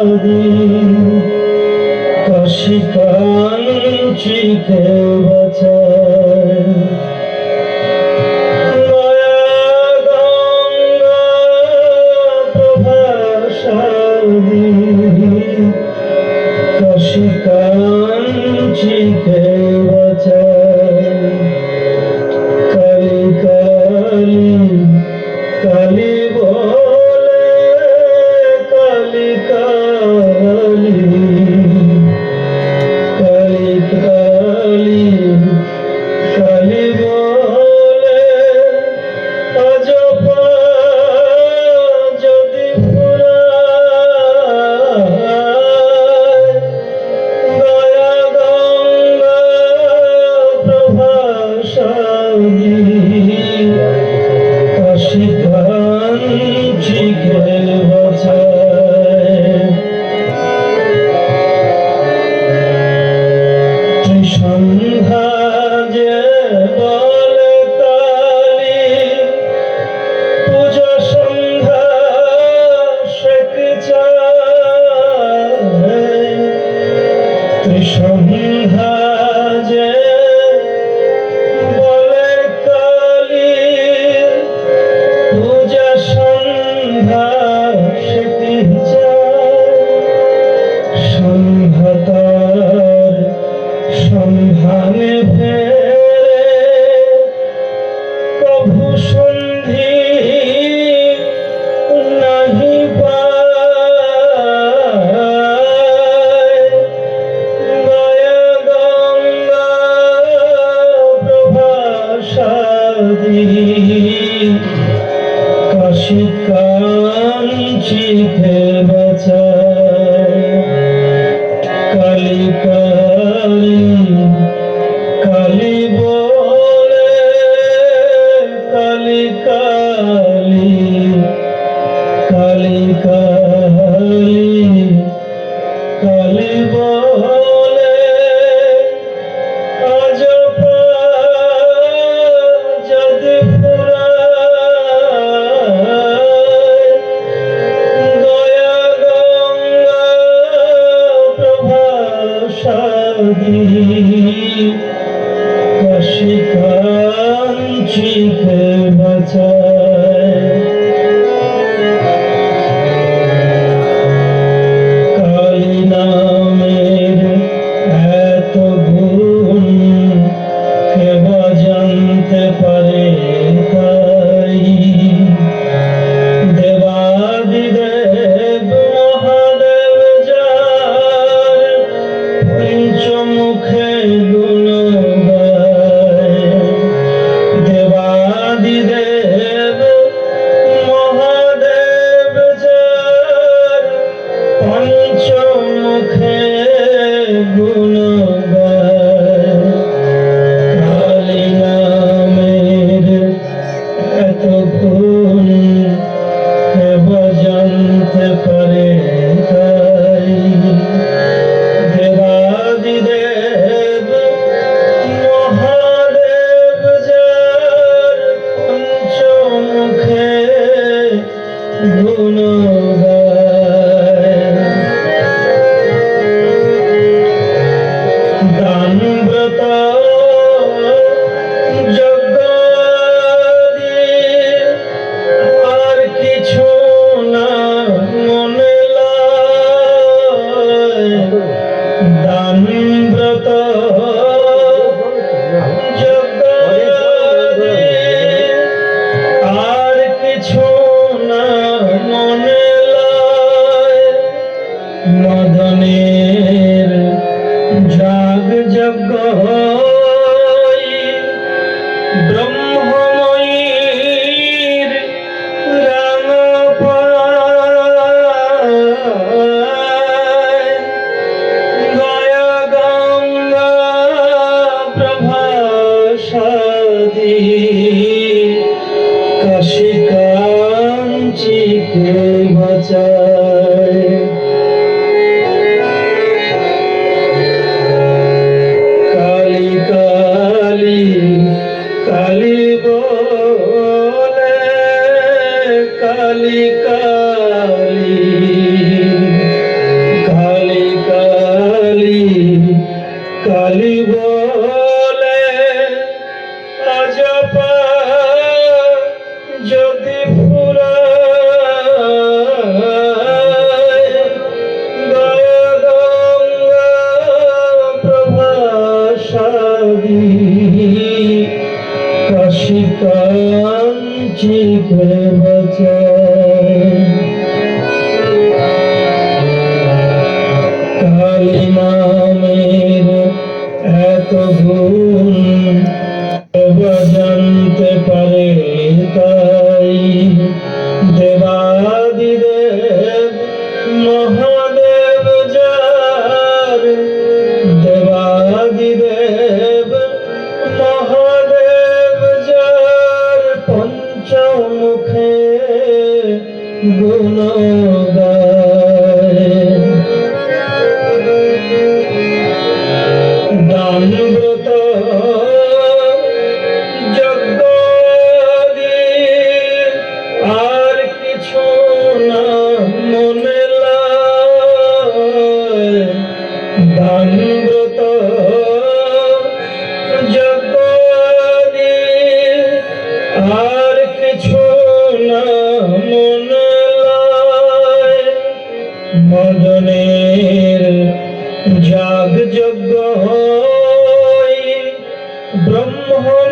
দিন কাশিকাঞ্চিকে বাঁচায় প্রভাসাদী কাশিকাঞ্চিকে কাঞ্চিতে বাঁচা। দাসী কাঞ্চিকে বাঁচায়। কালী কালী কালী বলে কালী কালী মুখে বাঁচা মুখে গুণগা আর কিছু না মনে লয়। মদনের জাগ যজ্ঞ ব্রহ্মময়ীর